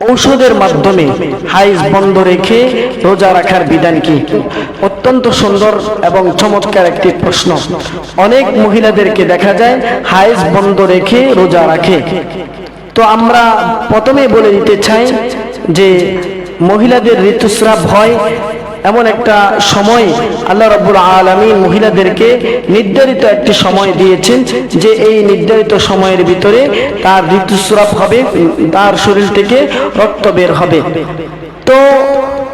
ঔষধের মাধ্যমে হাইজ বন্ধ রেখে রোজা রাখার বিধান কি? অত্যন্ত সুন্দর এবং চমৎকার একটি প্রশ্ন। অনেক মহিলাদেরকে দেখা যায় হাইজ বন্ধ রেখে রোজা রাখে। তো আমরা প্রথমে বলে দিতে চাই যে মহিলাদের ঋতুস্রাব হয় এমন একটা সময় আল্লাহ রব্বুল আলমী মহিলাদেরকে নির্ধারিত একটি সময় দিয়েছেন যে এই নির্ধারিত সময়ের ভিতরে তার ঋতুস্রাব হবে, তার শরীর থেকে রক্ত বের হবে। তো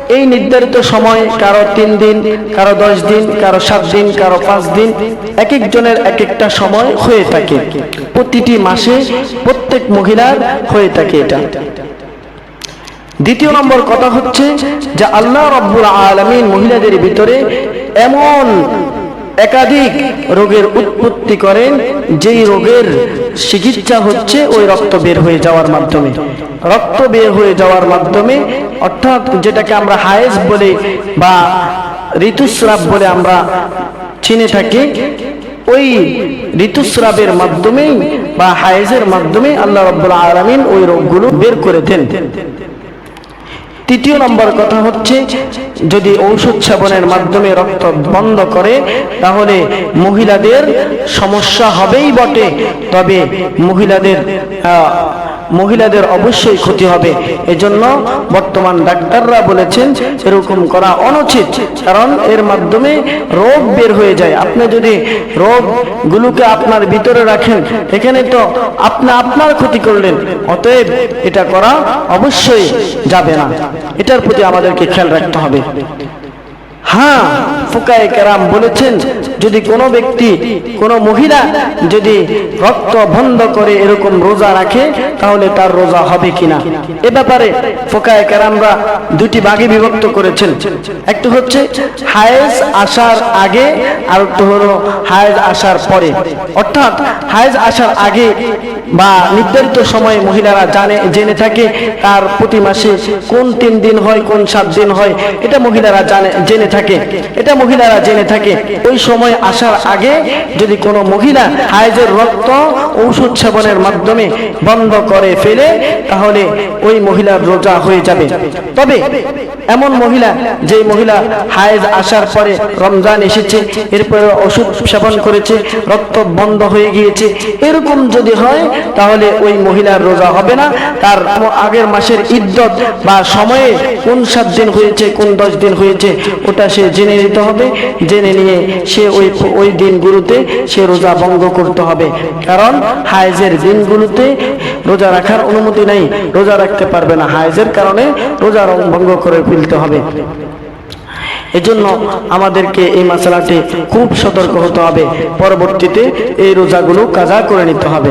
এই নির্ধারিত সময় কারও তিন দিন, কারও দশ দিন, কারও সাত দিন, কারও পাঁচ দিন এক একজনের এক একটা সময় হয়ে থাকে। প্রতিটি মাসে প্রত্যেক মহিলার হয়ে থাকে এটা। দ্বিতীয় নম্বর কথা হচ্ছে যে আল্লাহ রব্বুল আলমিন মহিলাদের ভিতরে এমন একাধিক রোগের উৎপত্তি করেন, যেই রোগের চিকিৎসা হচ্ছে ওই রক্ত বের হয়ে যাওয়ার মাধ্যমে। রক্ত বের হয়ে যাওয়ার মাধ্যমে, অর্থাৎ যেটাকে আমরা হায়েস বলে বা ঋতুস্রাব বলে আমরা চিনে থাকি, ওই ঋতুস্রাবের মাধ্যমেই বা হায়েজের মাধ্যমে আল্লাহ রব্বুল আলমিন ওই রোগগুলো বের করে দেন। তৃতীয় নম্বর কথা হচ্ছে, যদি ঔষধ সেবনের মাধ্যমে রক্ত বন্ধ করে, তাহলে মহিলাদের সমস্যা হবেই বটে। তবে মহিলাদের মহিলাদের অবশ্যই ক্ষতি হবে। এজন্য বর্তমান ডাক্তাররা বলেছেন এরকম করা অনুচিত, কারণ এর মাধ্যমে রোগ বের হয়ে যায়। আপনি যদি রোগগুলোকে আপনার ভিতরে রাখেন, এখানে তো আপনি আপনার ক্ষতি করলেন, অতএব এটা করা অবশ্যই যাবে না। এটার প্রতি আমাদেরকে খেয়াল রাখতে হবে। হ্যাঁ ফুকায় কেরাম বলেছেন, যদি কোনো ব্যক্তি, কোনো মহিলা যদি রক্ত বন্ধ করে এরকম রোজা রাখে, তাহলে তার রোজা হবে কিনা? এ ব্যাপারে ফোকায় কেরামরা দুটি ভাগে বিভক্ত করেছেন। হচ্ছে হায়েজ আসার আগে, আর একটা হলো হায়েজ আসার পরে। অর্থাৎ হায়েজ আসার আগে বা নির্ধারিত সময়ে মহিলারা জানে, জেনে থাকে তার প্রতি মাসে কোন তিন দিন হয়, কোন সাত দিন হয়। এটা মহিলারা জানে, জেনে থাকে। এটা মহিলারা জেনে থাকে। ওই সময় আসার আগে যদি কোনো মহিলা হায়েজের রক্ত ঔষধ সেবনের মাধ্যমে বন্ধ করে ফেলে, তাহলে ওই মহিলার রোজা হয়ে যাবে। তবে এমন মহিলা যে মহিলা হায়েজ আসার পরে রমজান এসেছে, এরপরে ওষুধ সেবন করেছে, রক্ত বন্ধ হয়ে গিয়েছে, এরকম যদি হয়, তাহলে ওই মহিলার রোজা হবে না। তার আগের মাসের ইদ্যত বা সময়ে কোন সাত দিন হয়েছে, কোন দশ দিন হয়েছে, ওটা সে জেনে নিতে হবে, জেনে নিয়ে সে ওই ওই দিনগুলোতে সে রোজা ভঙ্গ করতে হবে। কারণ হায়েজের দিনগুলোতে রোজা রাখার অনুমতি নেই, রোজা রাখতে পারবে না। হায়েজের কারণে রোজা ভঙ্গ করে ফেলতে হবে। এজন্য আমাদেরকে এই মশলাটি খুব সতর্ক হতে হবে। পরবর্তীতে এই রোজাগুলো কাজা করে নিতে হবে।